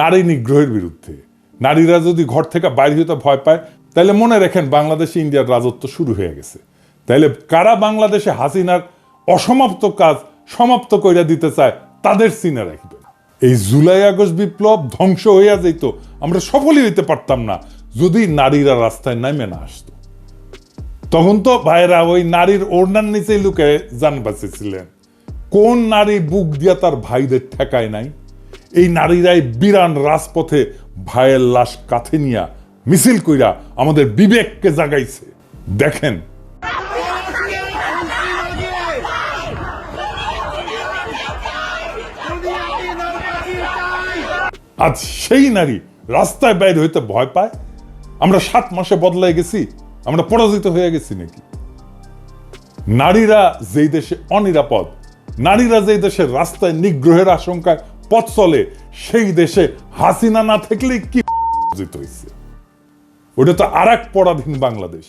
নারী নিগ্রহের বিরুদ্ধে। নারীরা যদি ঘর থেকে বাইরে হতে ভয় পায় তাহলে মনে রাখেন বাংলাদেশে ইন্ডিয়ার রাজত্ব শুরু হয়ে গেছে। তাইলে কারা বাংলাদেশে হাসিনার অসমাপ্ত কাজ সমাপ্ত কইরা দিতে চায়, তাদের সিনে রাখবেন। এই জুলাই আগস্ট বিপ্লব ধ্বংস হইয়া যেত আমরা সফলই হইতে পারতাম না, যদি নারীরা রাস্তায় নামে না আসতো। তখন তো ভাইরা ওই নারীর ওড়নার নিচেই লুকে যান বাঁচেছিলেন। কোন নারী বুক দিয়া তার ভাইদের ঠেকায় নাই? এই নারীরাই বিরান রাজপথে ভাইয়ের লাশ কাঁথে নিয়া মিছিল কইরা আমাদের বিবেককে জাগাইছে। দেখেন। আজ সেই নারী রাস্তায় বাইরে হইতে ভয় পায়? আমরা সাত মাসে বদলাই গেছি, আমরা পরাজিত হয়ে গেছি নাকি? নারীরা যেই দেশে অনিরাপদ, নারীরা যেই দেশে রাস্তায় নিগ্রহের আশঙ্কায় পথ চলে, সেই দেশে হাসিনা না থাকলেই কি পরাজিত হয়েছে ওটা তো আর এক পরাধীন বাংলাদেশ।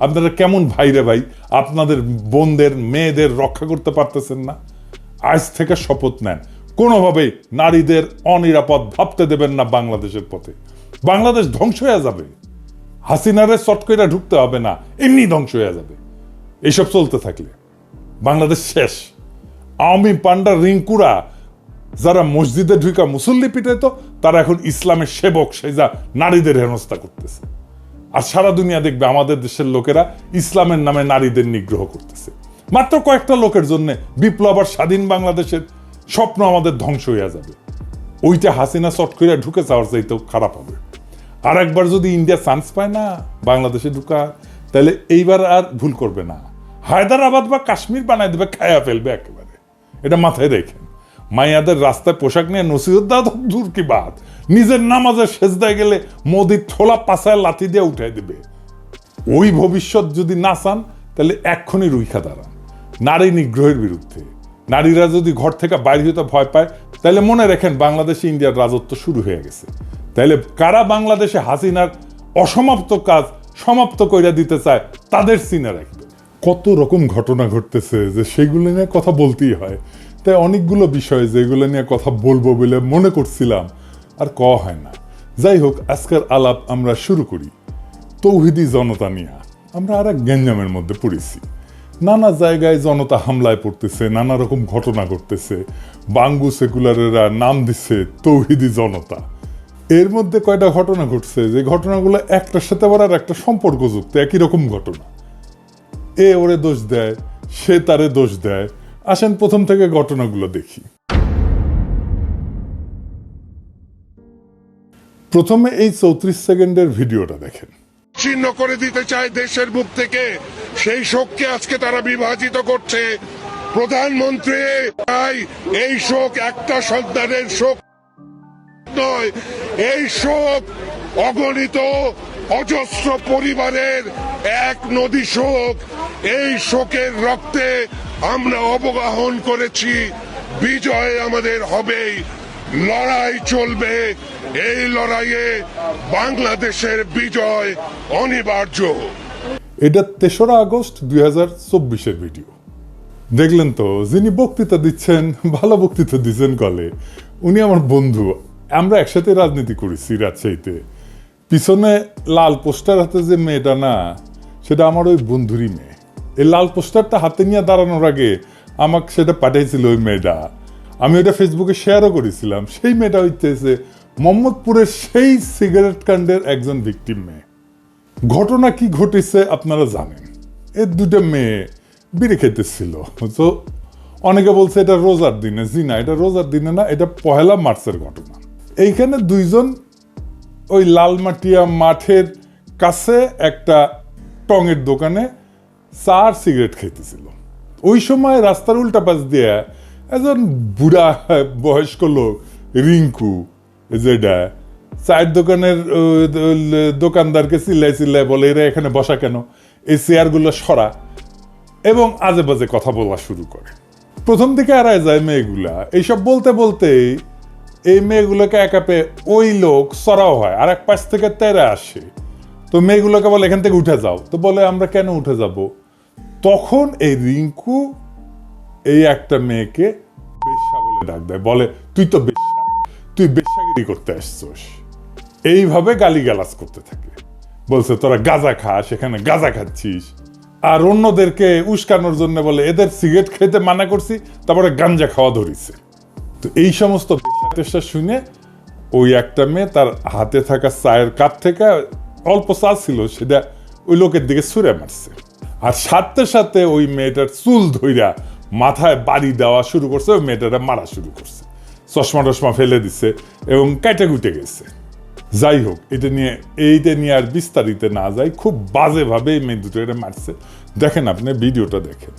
আপনারা কেমন ভাইরে ভাই, আপনাদের বোনদের, মেয়েদের রক্ষা করতে পারতেছেন না? আজ থেকে শপথ নেন। কোনোভাবেই নারীদের অনিরাপদ ভাবতে দেবেন না বাংলাদেশের পথে। বাংলাদেশ ধ্বংস হয়ে যাবে। হাসিনারে চট করে ঢুকতে হবে না, এমনি ধ্বংস হয়ে যাবে। এইসব চলতে থাকলে। বাংলাদেশ শেষ। আওয়ামী পান্ডা রিঙ্কুরা যারা মসজিদে ঢুকা মুসল্লি পিটাইতো, তারা এখন ইসলামের সেবক সেজা নারীদের হেনস্থা করতেছে। আর সারা দুনিয়া দেখবে আমাদের দেশের লোকেরা ইসলামের নামে নারীদের নিগ্রহ করতেছে। মাত্র কয়েকটা লোকের জন্য বিপ্লব আর স্বাধীন বাংলাদেশের স্বপ্ন আমাদের ধ্বংস হইয়া যাবে। ওইটা হাসিনা চট করে ঢুকে যাওয়ার চাইতেও খারাপ হবে। আর একবার যদি ইন্ডিয়া চান্স পায় না, বাংলাদেশে ঢুকা, তাহলে এইবার আর ভুল করবে না। হায়দ্রাবাদ বা কাশ্মীর বানায় দেবে, খায়া ফেলবে একেবারে। এটা মাথায় রেখেন মাইয়াদের রাস্তায় পোশাক নিয়ে নসিহত দেওয়া তো দূর কি বাদ নিজের নামাজের সেজদায় গেলে মোদির ঠোলা পাশায় লাথি দিয়ে উঠাই দেবে। ওই ভবিষ্যৎ যদি না চান, তাহলে এক্ষুনি রুইখা দাঁড়ান। নারী নিগ্রহের বিরুদ্ধে। নারীরা যদি ঘর থেকে বাইরে হতে ভয় পায়, তাহলে মনে রাখেন বাংলাদেশে ইন্ডিয়ার রাজত্ব শুরু হয়ে গেছে। তাইলে কারা বাংলাদেশে হাসিনার অসমাপ্ত কাজ সমাপ্ত কইরা দিতে চায়, তাদের সিনে রাখবেন কত রকম ঘটনা ঘটতেছে যে সেগুলো নিয়ে কথা বলতেই হয়। তাই অনেকগুলো বিষয় যেগুলো নিয়ে কথা বলব বলে মনে করছিলাম, আর ক হয় না। যাই হোক, আজকের আলাপ আমরা শুরু করি। তৌহিদি জনতা নিয়ে। আমরা আর এক গ্যাঞ্জামের মধ্যে পড়েছি। নানা জায়গায় জনতা হামলায় পড়তেছে, নানা রকম ঘটনা ঘটতেছে। বাঙ্গু সেকুলারেরা নাম দিচ্ছে তৌহিদি জনতা। এর মধ্যে কয়টা ঘটনা ঘটছে, যে ঘটনাগুলো একটার সাথে আবার আর একটা সম্পর্কযুক্ত, একই রকম ঘটনা। এ ওরে দোষ দেয়, সে তারে দোষ দেয় আসেন প্রথম থেকে ঘটনাগুলো দেখি। প্রথমে এই চৌত্রিশ সেকেন্ডের ভিডিওটা দেখেন। ছিন্ন করে দিতে চায় দেশের বুক থেকে, সেই শোককে আজকে তারা বিভাজিত করছে। প্রধানমন্ত্রী এই শোক একটা সন্তানের শোক নয়, এই শোক অগণিত অজস্র পরিবারের এক নদী শোক। এই শোকের রক্তে আমরা অবগাহন করেছি, বিজয় আমাদের হবেই লড়াই চলবে। এই লড়াইয়ে বাংলাদেশের বিজয় অনিবার্য। এটা তেসরা আগস্ট দুই চব্বিশের ভিডিও। দেখলেন তো, যিনি বক্তৃতা দিচ্ছেন, ভালো বক্তৃতা দিচ্ছেন কলে উনি আমার বন্ধু। আমরা একসাথে রাজনীতি করেছি রাজশাহীতে। পিছনে লাল পোস্টার হাতে যে মেয়েটা না, সেটা আমার ওই বন্ধুরই মেয়ে। এই লাল পোস্টারটা হাতে নিয়ে দাঁড়ানোর আগে আমাকে সেটা পাঠিয়েছিল ওই মেয়েটা। আমি ওটা ফেসবুকে শেয়ারও করেছিলাম। সেই মেয়েটা হইতেছে মোহাম্মদপুরের সেই সিগারেট কাণ্ডের একজন ভিকটিম মেয়ে। ঘটনা কি ঘটেছে আপনারা জানেন। এর দুটো মেয়ে বিড়ি খেতেছিল তো অনেকে বলছে এটা রোজার দিনে। জি না, এটা রোজার দিনে না, এটা পহেলা মার্চের ঘটনা। এইখানে দুইজন ওই লালমাটিয়া মাঠের কাছে একটা টঙের দোকানে আর সিগারেট খেতেছিল ওই সময় রাস্তার উল্টা পাশ দিয়ে একজন বুড়া বয়স্ক লোক, রিঙ্কু যেটা চায়ের দোকানের দোকানদারকে চিল্লাই চিল্লাই বলে, এরা এখানে বসা কেন? এই চেয়ারগুলো সরা। এবং আজে বাজে কথা বলা শুরু করে। প্রথম দিকে এড়ায় যায় মেয়েগুলা। এইসব বলতে বলতেই এই মেয়েগুলোকে একা পেয়ে ওই লোক সরাও হয়, আর এক পাশ থেকে তেরা আসে। তো মেয়েগুলোকে বলে, এখান থেকে উঠে যাও। তো বলে, আমরা কেন উঠে যাব? তখন এই রিঙ্কু এই একটা মেয়েকে বেশ্যা বলে ডাক দেয়। বলে, তুই তো বেশ্যা, তুই বেশ্যাগিরি করতে আসছোস। এইভাবে গালিগালাজ করতে থাকে। বলছে, তোরা গাঁজা খা সেখানে গাঁজা খাচ্ছিস। আর অন্যদেরকে উস্কানোর জন্য বলে, এদের সিগারেট খেতে মানা করছি, তারপরে গাঞ্জা খাওয়া ধরিছে। তো এই সমস্ত পেশা শুনে ওই একটা মেয়ে তার হাতে থাকা চায়ের কাপ থেকে অল্প চা ছিল, সেটা ওই লোকের দিকে ছুঁড়ে মারছে। আর সাথে সাথে ওই মেয়েটার চুল ধইরা মাথায় বাড়ি দেওয়া শুরু করছে, ওই মেয়েটারা মারা শুরু করছে। চশমা টশমা ফেলে দিছে এবং কেটে কুটে গেছে। যাই হোক, এটা নিয়ে, এইটা নিয়ে আর বিস্তারিত না যাই, খুব বাজেভাবে এই মেয়ে দুটো এটা মারছে। দেখেন আপনি, ভিডিওটা দেখেন।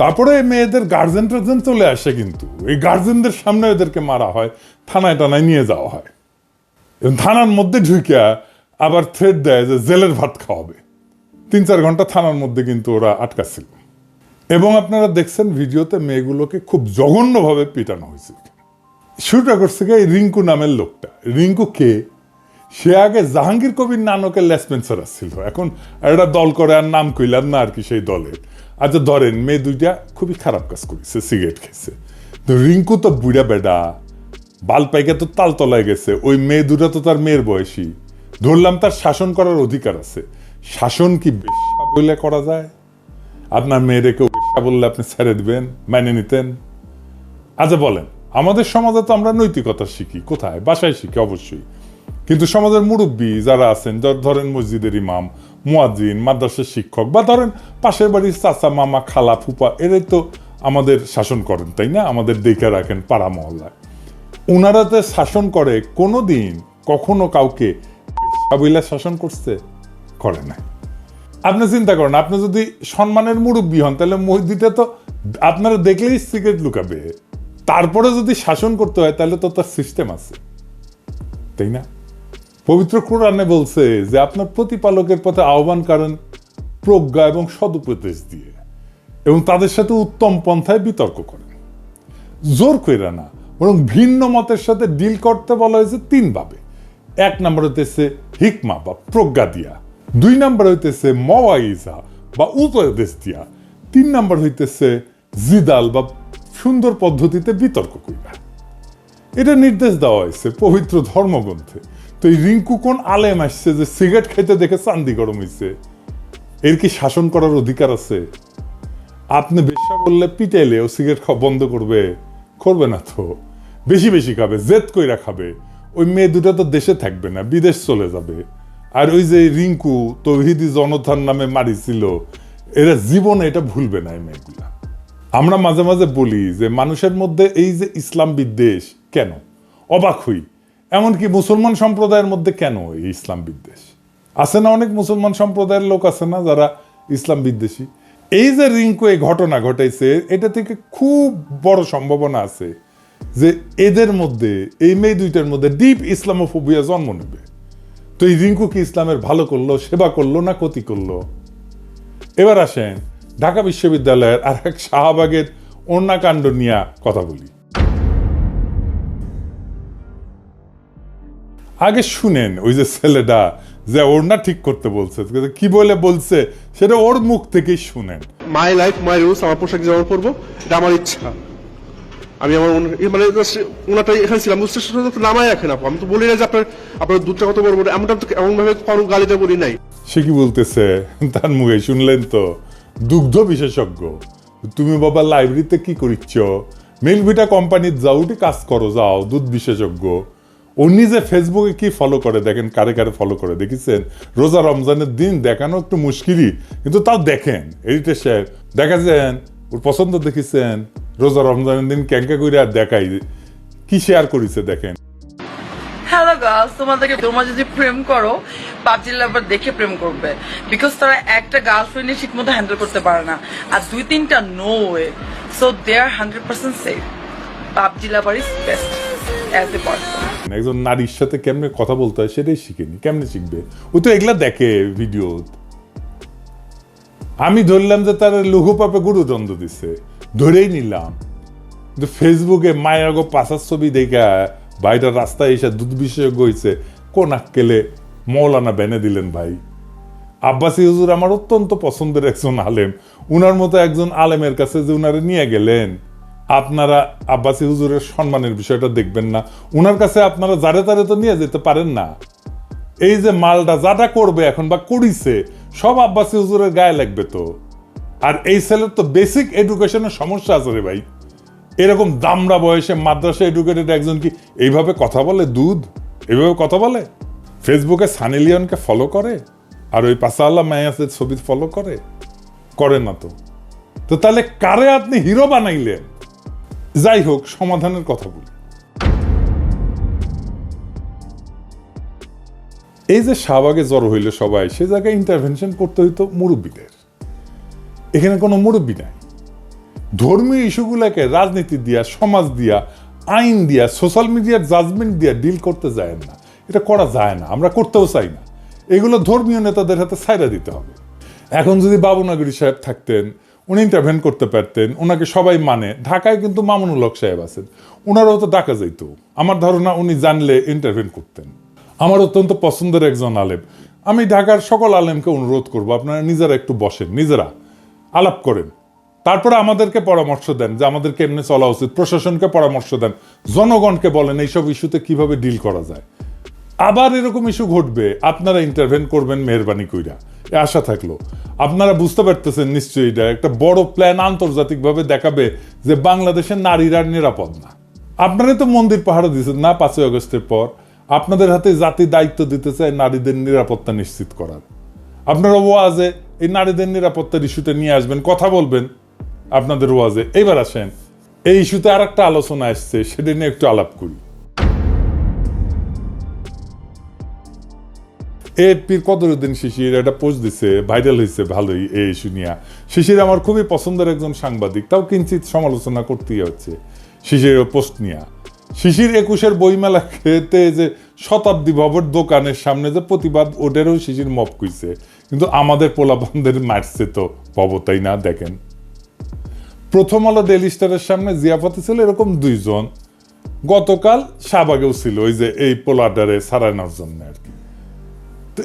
তারপরে মেয়েদের গার্জেন টার্জেন চলে আসে কিন্তু। এই গার্জেনদের সামনে এদেরকে মারা হয়, থানায় টানায় নিয়ে যাওয়া হয়। থানার মধ্যে ঢুকিয়া আবার থ্রেড দেয় যে জেলের ভাত খাওয়াবে। তিন চার ঘণ্টা থানার মধ্যে কিন্তু ওরা আটকা ছিল এবং আপনারা দেখছেন ভিডিওতে মেয়েগুলোকে খুব জঘন্যভাবে পিটানো হয়েছে। শুরুটা করছে এই রিঙ্কু নামের লোকটা। রিঙ্কু কে? সে আগে জাহাঙ্গীর কবির নানকের লেসপেন্সার আসছিল এখন একটা দল করে আর নাম কইলাম না আর কি সেই দলের। আচ্ছা ধরেন মেয়ে দুইটা খুবই খারাপ কাজ করেছে সিগারেট খেয়েছে। তো রিঙ্কু তো বুড়া বেডা বাল পাইকে তো তালতলায় গেছে, ওই মেয়ে দুটা তো তার মেয়ের বয়সী। ধরলাম তার শাসন করার অধিকার আছে। শাসন কি বেশ্যা বলে করা যায়? আপনার মেয়েরে কেউ বেশ্যা বললে আপনি ছেড়ে দিবেন, মেনে নিতেন? আচ্ছা বলেন, আমাদের সমাজে তো আমরা নৈতিকতা শিখি, কোথায়? বাসায় শিখি, অবশ্যই। কিন্তু সমাজের মুরব্বী যারা আছেন ধরেন মসজিদের ইমাম মুয়াজ্জিন, মাদ্রাসার শিক্ষক, বা ধরেন পাশের বাড়ির চাচা, মামা, খালা, ফুপা, এরাই তো আমাদের শাসন করেন, তাই না? আমাদের দেখে রাখেন পাড়া মহল্লায়। ওনারা যে শাসন করে কোনো দিন কখনো কাউকে বেশ্যাবইলা শাসন করছে করে না আপনি চিন্তা করেন, আপনি যদি সম্মানের মুরব্বী হন, তাহলে মসজিদে তো আপনারা দেখলেই সিগারেট লুকাবে। তারপরে যদি শাসন করতে হয়, তাহলে তো তার সিস্টেম আছে। তাই না? পবিত্র কোরআনে বলছে যে আপনার প্রতিপালকের পথে আহ্বান করেন প্রজ্ঞা এবং সদুপদেশ দিয়ে এবং তাদের সাথে উত্তম পন্থায় বিতর্ক করেন। জোর কইরা না, বরং ভিন্ন মতের সাথে ডিল করতে বলা হয়েছে তিন ভাবে এক নম্বর হইতেছে হিকমা বা প্রজ্ঞা দিয়া, দুই নম্বর হইতেছে মওয়াইজা বা উপদেশ দিয়া, তিন নম্বর হইতেছে জিদাল বা সুন্দর পদ্ধতিতে বিতর্ক কইরা। এটা নির্দেশ দেওয়া হয়েছে পবিত্র ধর্মগ্রন্থে। তো এই রিঙ্কু কোন আলেম আসছে যে সিগারেট খাইতে দেখে চান্দি গরম হয়েছে এর কি শাসন করার অধিকার আছে? আপনি বেশা বললে পিটাইলে ও সিগারেট খাওয়া বন্ধ করবে। করবে না তো। বেশি বেশি খাবে, জেদ কইরা খাবে। ওই মেয়ে দুটো তো দেশে থাকবে না, বিদেশ চলে যাবে। আর ওই যে রিঙ্কু তৌহিদি জনতার নামে মারিছিল, এরা জীবনে এটা ভুলবে না এই মেয়েগুলা। আমরা মাঝে মাঝে বলি যে মানুষের মধ্যে এই যে ইসলাম বিদ্বেষ, কেন? অবাক হই। এমনকি মুসলমান সম্প্রদায়ের মধ্যে কেন এই ইসলাম বিদ্বেষ? আছে না অনেক মুসলমান সম্প্রদায়ের লোক আছে না যারা ইসলাম বিদ্বেষী? এই যে রিঙ্কু এই ঘটনা ঘটাইছে, এটা থেকে খুব বড় সম্ভাবনা আছে যে এদের মধ্যে, এই মেয়ে দুইটার মধ্যে ডিপ ইসলামোফোবিয়া জন্ম নেবে। তো এই রিঙ্কু কি ইসলামের ভালো করল, সেবা করল না ক্ষতি করল? এবার আসেন ঢাকা বিশ্ববিদ্যালয়ের আর এক শাহবাগের অন্যাকাণ্ড নিয়ে কথা বলি। আগে শুনেন ওই যে ছেলেটা যে ওর না ঠিক করতে বলছে। কি বলে বলছে সেটা ওর মুখ থেকেই শুনেন। মাই লাইফ মাই রুলস আমার পোশাক জামা পরবো এটা আমার ইচ্ছা। আমি আমার মানে ওনাটা এখানে ছিলাম স্টেশনে তো নামাই রাখেন আপু আমি তো বলি না যে আপনার আপনার দুধটা কত বড় বড় এমনটা তো এমন ভাবে কোনো গালিতে বলি নাই। সে কি বলতেছে? তার মুখে শুনলেন তো? দুগ্ধ বিশেষজ্ঞ। তুমি বাবা লাইব্রেরিতে কি করিচ্ছ? মিল্কভিটা কোম্পানির যাও কাজ করো যাও দুধ বিশেষজ্ঞ। ও নিজে ফেসবুকে কি ফলো করে? দেখেন কারে কারে ফলো করে। দেখেছেন? রোজা রমজানের দিন দেখানো একটু মুশকিলই, কিন্তু তাও দেখেন। এডিটর সাহেব দেখা যান ওর পছন্দ দেখেছেন? রোজা রমজানের দিন ক্যাঙ্কা করে আর দেখাই। কি শেয়ার করেছে দেখেন? হ্যালো গার্লস তোমাদেরকে তোমরা যদি প্রেম করো, পাবজি লাভার দেখে প্রেম করবে। বিকজ তারা একটা গার্লফ্রেন্ডে ঠিক মতো হ্যান্ডেল করতে পারে না। আর দুই তিনটা no way so they are hundred percent safe PUBG lover is best as a person একজন নারীর সাথে কেমনে কথা বলতে হয় সেটাই শিখেনি। কেমনে শিখবে? ও তো এগুলা দেখে ভিডিও আমি ধরলাম যে তার লঘু পাপে গুরুদণ্ড দিছে। ধরেই নিলাম। ফেসবুকে মায়াগো পাশার ছবি দেখা বাইরের রাস্তায় এসে দুধ বিশেষজ্ঞ হয়েছে কোন আক্কেলে মৌলানা বেনে দিলেন ভাই? আব্বাসী হুজুর আমার অত্যন্ত পছন্দের একজন আলেম। উনার মতো একজন আলেমের কাছে যে উনারে নিয়ে গেলেন। আপনারা আব্বাসি হুজুরের সম্মানের বিষয়টা দেখবেন না। উনার কাছে আপনারা যারে তারে তো নিয়ে যেতে পারেন না। এই যে মালটা যাটা করবে এখন বা করিছে, সব আব্বাসি হুজুরের গায়ে লাগবে তো। আর এই ছেলের তো বেসিক এডুকেশনের সমস্যা আছে রে ভাই। এরকম দামড়া বয়সে মাদ্রাসা এডুকেটেড একজন কি এইভাবে কথা বলে দুধ? এইভাবে কথা বলে? ফেসবুকে সানি লিওনকে ফলো করে? আর ওই পাসাল্লাহ মায়াসের ছবি ফলো করে? করে না তো। তো তাহলে কারে আপনি হিরো বানাইলেন? যাই হোক, সমাধানের কথা বলি। এই যে শাহবাগে জ্বর হইল সবাই, সে জায়গায় ইন্টারভেনশন করতে হইতো মুরব্বীদের। এখানে কোনো মুরব্বী নাই। ধর্মীয় ইস্যুগুলোকে রাজনীতি দিয়া, সমাজ দিয়া, আইন দিয়া সোশ্যাল মিডিয়ার জাজমেন্ট দিয়া ডিল করতে যায় না। এটা করা যায় না, আমরা করতেও চাই না। এগুলো ধর্মীয় নেতাদের হাতে সাইরা দিতে হবে। এখন যদি বাবুনাগরী সাহেব থাকতেন উনি ইন্টারভেন করতে পারতেন ওনাকে সবাই মানে। ঢাকায় কিন্তু মামুনুল হক সাহেব আছেন। ওনারাও তো ডাকা যাইতো। আমার ধারণা উনি জানলে ইন্টারভেন করতেন। আমার অত্যন্ত পছন্দের একজন আলেম। আমি ঢাকার সকল আলেমকে অনুরোধ করব, আপনারা নিজেরা একটু বসেন, নিজেরা আলাপ করেন। তারপরে আমাদেরকে পরামর্শ দেন যে আমাদের কেমনে চলা উচিত, প্রশাসনকে পরামর্শ দেন, জনগণকে বলেন এইসব ইস্যুতে কীভাবে ডিল করা যায়। আবার এরকম ইস্যু ঘটবে, আপনারা ইন্টারভেন করবেন মেহরবানি কইরা। আশা থাকল। আপনারা বুঝতে পারতেছেন নিশ্চয়ই এটা, একটা বড় প্ল্যান আন্তর্জাতিকভাবে দেখাবে যে বাংলাদেশের নারীরা নিরাপদ না। আপনারা তো মন্দির পাহাড় দিয়েছেন না পাঁচই আগস্টের পর। আপনাদের হাতে জাতি দায়িত্ব দিতে চায় নারীদের নিরাপত্তা নিশ্চিত করার। আপনারা ওয়াজে, এই নারীদের নিরাপত্তার ইস্যুতে নিয়ে আসবেন, কথা বলবেন আপনাদের ওয়াজে। এইবার আসেন, এই ইস্যুতে আর একটা আলোচনা আসছে সেটা নিয়ে একটু আলাপ করি। এপির কদরুদ্দিন শিশির? একটা পোস্ট দিছে ভাইরাল হয়েছে ভালোই, এই ইস্যু নিয়ে। শিশির আমার খুবই পছন্দের একজন সাংবাদিক, তাও কিঞ্চিত সমালোচনা করতেই হচ্ছে শিশিরের পোস্ট নিয়ে। শিশির একুশের বইমেলা খেতে যে শতাব্দী ভবর দোকানের সামনে যে প্রতিবাদ, ওটারও শিশির মপ কইছে। কিন্তু আমাদের পোলাবন্ধের মারছে তো ভবতাই না, দেখেন। প্রথম আলো ডেলি স্টারের সামনে জিয়াফতে ছিল এরকম দুইজন। গতকাল শাহবাগেও ছিল, ওই যে এই পোলাডারে সারানোর জন্য আর কি।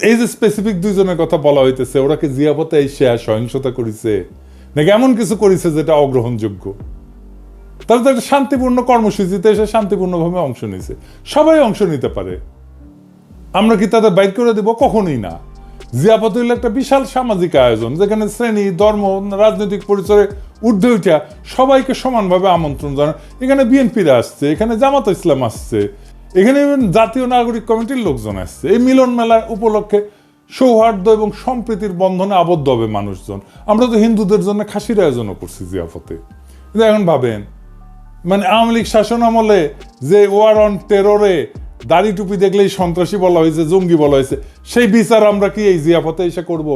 এই যে স্পেসিফিক দুইজনের কথা বলা হইতেছে, ওরা কি জিয়াপতে এসে সহিংসতা করেছে? নাকি এমন কিছু করেছে যেটা অগ্রহণযোগ্য? তারা তো একটা শান্তিপূর্ণ কর্মসূচিতে এসে শান্তিপূর্ণভাবে অংশ নিয়েছে সবাই অংশ নিতে পারে। আমরা কি তাদের বাইর করে দিব? কখনোই না। জিয়াপত হইল একটা বিশাল সামাজিক আয়োজন, যেখানে শ্রেণি, ধর্ম, রাজনৈতিক পরিচয়ে ঊর্ধ্বে উঠা সবাইকে সমানভাবে আমন্ত্রণ জানায় এখানে বিএনপিরা আসছে, এখানে জামাত ইসলাম আসছে। এখানে জাতীয় নাগরিক কমিটির লোকজন আসছে। এই মিলন মেলা উপলক্ষে সৌহার্দ্য এবং সম্প্রীতির বন্ধনে আবদ্ধ হবে মানুষজন। আমরা তো হিন্দুদের জন্য খাসির আয়োজনও করছি জিয়াফতে। কিন্তু এখন ভাবেন মানে আওয়ামী লীগ শাসন আমলে যে ওয়ার অন টেররে দাড়ি টুপি দেখলেই সন্ত্রাসী বলা হয়েছে, জঙ্গি বলা হয়েছে, সেই বিচার আমরা কি এই জিয়াফতে এসে করব?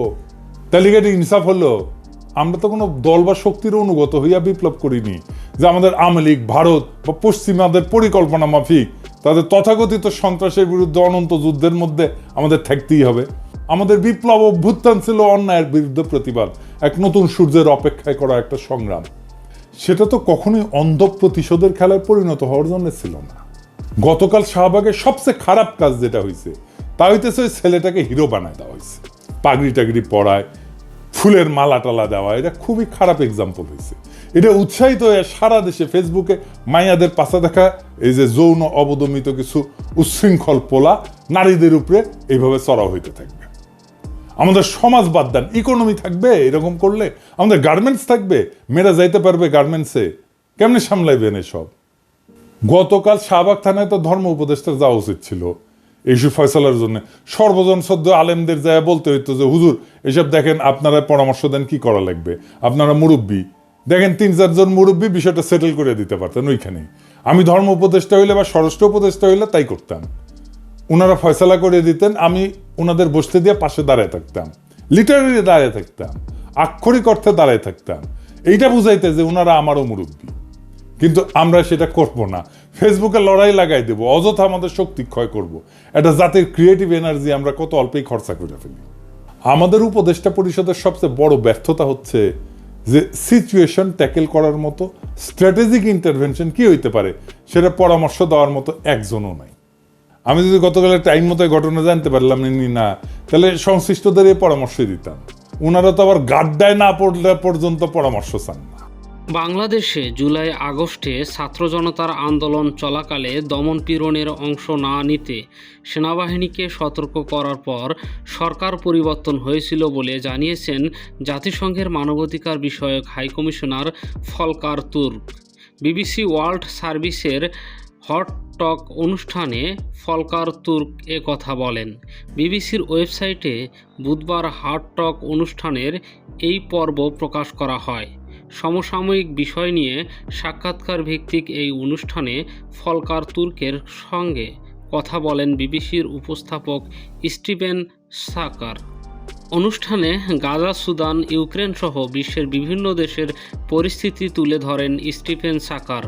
এটা ইনসাফ হলো। আমরা তো কোনো দল বা শক্তির অনুগত হইয়া বিপ্লব করিনি যে আমাদের আওয়ামী লীগ, ভারত বা পশ্চিমাদের পরিকল্পনা মাফিক তাদের তথাকথিত সন্ত্রাসের বিরুদ্ধে অনন্ত যুদ্ধের মধ্যে আমাদের থাকতেই হবে। আমাদের বিপ্লব অভ্যুত্থান ছিল অন্যায়ের বিরুদ্ধে প্রতিবাদ, এক নতুন সূর্যের অপেক্ষায় করা একটা সংগ্রাম। সেটা তো কখনোই অন্ধ প্রতিশোধের খেলায় পরিণত হওয়ার জন্য ছিল না। গতকাল শাহবাগের সবচেয়ে খারাপ কাজ যেটা হয়েছে তা হইতেছে ওই ছেলেটাকে হিরো বানায় দেওয়া হয়েছে পাগড়ি টাগড়ি পরায়, ফুলের মালা টালা দেওয়া, এটা খুবই খারাপ এক্সাম্পল হয়েছে এটা উৎসাহিত হয়ে সারা দেশে ফেসবুকে মাইয়াদের পাশা দেখা এই যে যৌন অবদমিত কিছু উচ্ছৃঙ্খল পোলা, নারীদের উপরে এইভাবে চড়াও হইতে থাকবে। আমাদের সমাজ বাদ দেন ইকোনমি থাকবে, এরকম করলে আমাদের গার্মেন্টস থাকবে, মেয়েরা যাইতে পারবে গার্মেন্টসে কেমনে সামলাইবেন এসব? গতকাল শাহবাগ থানায় তো ধর্ম উপদেষ্টা যাওয়া উচিত ছিল। এইসব ফয়সলার জন্য সর্বজন সদ্য আলেমদের যায় বলতে হইতো যে, হুজুর, এসব দেখেন, আপনারা পরামর্শ দেন কি করা লাগবে? আপনারা মুরব্বী দেখেন, তিন চারজন মুরব্বী বিষয়টা সেটেল করে দিতে পারতেন ওইখানেই। আমি ধর্ম উপদেষ্টা হইলে বা স্বরাষ্ট্র উপদেষ্টা হইলে তাই করতাম। ওনারা ফয়সলা করে দিতেন, আমি ওনাদের বসতে দিয়ে পাশে দাঁড়ায় থাকতাম। লিটারারি দাঁড়ায় থাকতাম, আক্ষরিক অর্থে দাঁড়ায় থাকতাম। এইটা বুঝাইতে যে ওনারা আমারও মুরব্বী। কিন্তু আমরা সেটা করব না। ফেসবুকে লড়াই লাগাই দেব, অযথা আমাদের শক্তি ক্ষয় করব। একটা জাতির ক্রিয়েটিভ এনার্জি আমরা কত অল্পেই খরচা করে ফেলি। আমাদের উপদেষ্টা পরিষদের সবচেয়ে বড় ব্যর্থতা হচ্ছে যে সিচুয়েশন ট্যাকেল করার মতো স্ট্র্যাটেজিক ইন্টারভেনশন কি হইতে পারে, সেটা পরামর্শ দেওয়ার মতো একজনও নাই। আমি যদি গতকালের টাইম মতো ঘটনা জানতে পারলাম নি না, তাহলে সংশ্লিষ্টদের এই পরামর্শই দিতাম। ওনারা তো আবার গাড্ডায় না পড়লে পর্যন্ত পরামর্শ চান না। বাংলাদেশে জুলাই আগস্টে ছাত্র জনতার আন্দোলন চলাকালে দমন পীড়নের অংশ না নিতে সেনাবাহিনীকে সতর্ক করার পর সরকার পরিবর্তন হয়েছিল বলে জানিয়েছেন জাতিসংঘের মানবাধিকার বিষয়ক high commissioner Volker Turk. BBC World সার্ভিসের হট টক অনুষ্ঠানে ফলকার তুর্ক এ কথা বলেন। বিবিসির ওয়েবসাইটে বুধবার হাট টক অনুষ্ঠানের এই পর্ব প্রকাশ করা হয়। সমসাময়িক বিষয় নিয়ে সাক্ষাৎকার ভিত্তিক এই অনুষ্ঠানে ফলকার তুর্কের সঙ্গে কথা বলেন বিবিসির উপস্থাপক স্টিভেন সাকার। অনুষ্ঠানে গাজা, সুদান, ইউক্রেন সহ বিশ্বের বিভিন্ন দেশের পরিস্থিতি তুলে ধরেন স্টিফেন সাকার।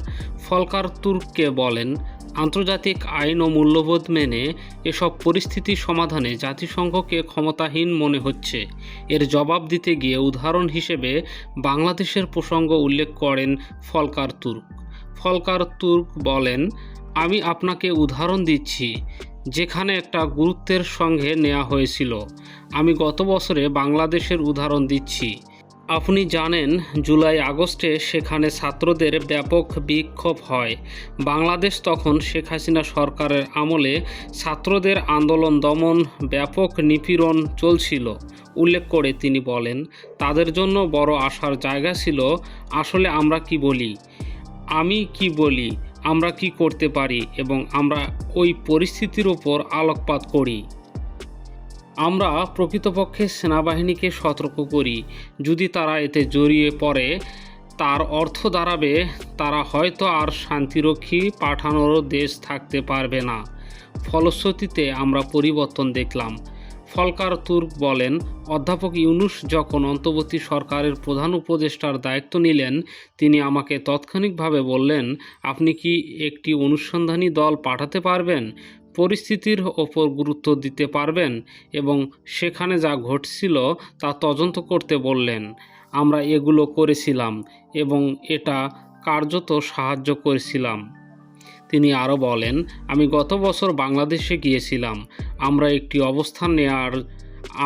ফলকার তুর্ককে বলেন আন্তর্জাতিক আইন ও মূল্যবোধ মেনে এসব পরিস্থিতি সমাধানে জাতিসংঘকে ক্ষমতাহীন মনে হচ্ছে। এর জবাব দিতে গিয়ে উদাহরণ হিসেবে বাংলাদেশের প্রসঙ্গ উল্লেখ করেন ফলকার তুর্ক। ফলকার তুর্ক বলেন, আমি আপনাকে উদাহরণ দিচ্ছি, যেখানে একটা গুরুত্বের সঙ্গে নেওয়া হয়েছিল। আমি গত বছরে বাংলাদেশের উদাহরণ দিচ্ছি। আপনি জানেন, জুলাই আগস্টে সেখানে ছাত্রদের ব্যাপক বিক্ষোভ হয়। বাংলাদেশ তখন শেখ হাসিনা সরকারের আমলে ছাত্রদের আন্দোলন দমন ব্যাপক নিপীড়ন চলছিল, উল্লেখ করে তিনি বলেন। তাদের জন্য বড় আশার জায়গা ছিল, আসলে আমরা কি বলি? আমি কি বলি? আমরা কি করতে পারি? এবং আমরা ওই পরিস্থিতির ওপর আলোকপাত করি। আমরা প্রকৃতপক্ষে সেনাবাহিনীকে সতর্ক করি। যদি তারা এতে জড়িয়ে পড়ে, তার অর্থ দাঁড়াবে, তারা হয়তো আর শান্তিরক্ষী পাঠানোরও দেশ থাকতে পারবে না। ফলশ্রুতিতে আমরা পরিবর্তন দেখলাম। ফলকার তুর্ক বলেন, অধ্যাপক ইউনুস যখন অন্তর্বর্তী সরকারের প্রধান উপদেষ্টার দায়িত্ব নিলেন, তিনি আমাকে তাৎক্ষণিকভাবে বললেন, আপনি কি একটি অনুসন্ধানী দল পাঠাতে পারবেন? পরিস্থিতির ওপর গুরুত্ব দিতে পারবেন এবং সেখানে যা ঘটছিল তা তদন্ত করতে বললেন। আমরা এগুলো করেছিলাম এবং এটা কার্যত সাহায্য করেছিলাম। তিনি আরও বলেন, আমি গত বছর বাংলাদেশে গিয়েছিলাম। আমরা একটি অবস্থান নেয়ার,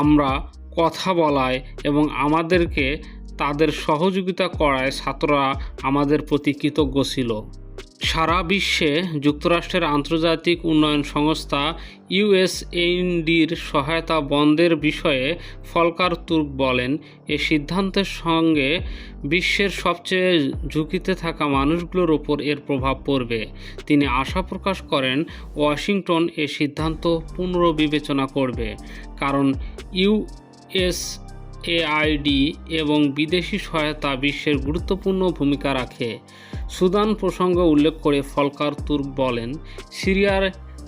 আমরা কথা বলায় এবং আমাদেরকে তাদের সহযোগিতা করায় ছাত্ররা আমাদের প্রতি কৃতজ্ঞ ছিল। সারা বিশ্বে যুক্তরাষ্ট্রের আন্তর্জাতিক উন্নয়ন সংস্থা ইউএসএইনডির সহায়তা বন্ধের বিষয়ে ফলকার তুর্ক বলেন, এ সিদ্ধান্তের সঙ্গে বিশ্বের সবচেয়ে ঝুঁকিতে থাকা মানুষগুলোর ওপর এর প্রভাব পড়বে। তিনি আশা প্রকাশ করেন, ওয়াশিংটন এ সিদ্ধান্ত পুনর্বিবেচনা করবে, কারণ ইউএস এআইডি এবং বিদেশি সহায়তা বিশ্বের গুরুত্বপূর্ণ ভূমিকা রাখে। সুদান প্রসঙ্গ উল্লেখ করে ফলকার তুর্ক বলেন, সিরিয়ার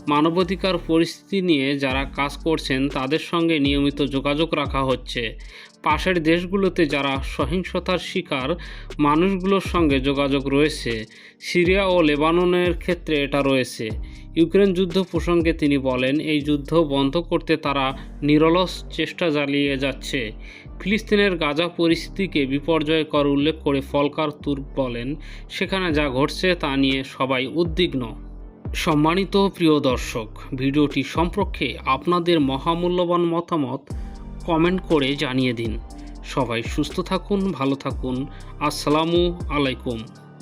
মানবাধিকার পরিস্থিতি নিয়ে যারা কাজ করছেন, তাদের সঙ্গে নিয়মিত যোগাযোগ রাখা হচ্ছে। পাশের দেশগুলোতে যারা সহিংসতার শিকার, মানুষগুলোর সঙ্গে যোগাযোগ রয়েছে। সিরিয়া ও লেবাননের ক্ষেত্রে এটা রয়েছে। ইউক্রেন যুদ্ধ প্রসঙ্গে তিনি বলেন, এই যুদ্ধ বন্ধ করতে তারা নিরলস চেষ্টা চালিয়ে যাচ্ছে। ফিলিস্তিনের গাজা পরিস্থিতিকে বিপর্যয়কর উল্লেখ করে ফলকার তুর্ক বলেন, সেখানে যা ঘটছে তা নিয়ে সবাই উদ্বিগ্ন। সম্মানিত প্রিয় দর্শক, ভিডিওটি সম্পর্কে আপনাদের মহামূল্যবান মতামত কমেন্ট করে জানিয়ে দিন। সবাই সুস্থ থাকুন, ভালো থাকুন। আসসালামু আলাইকুম।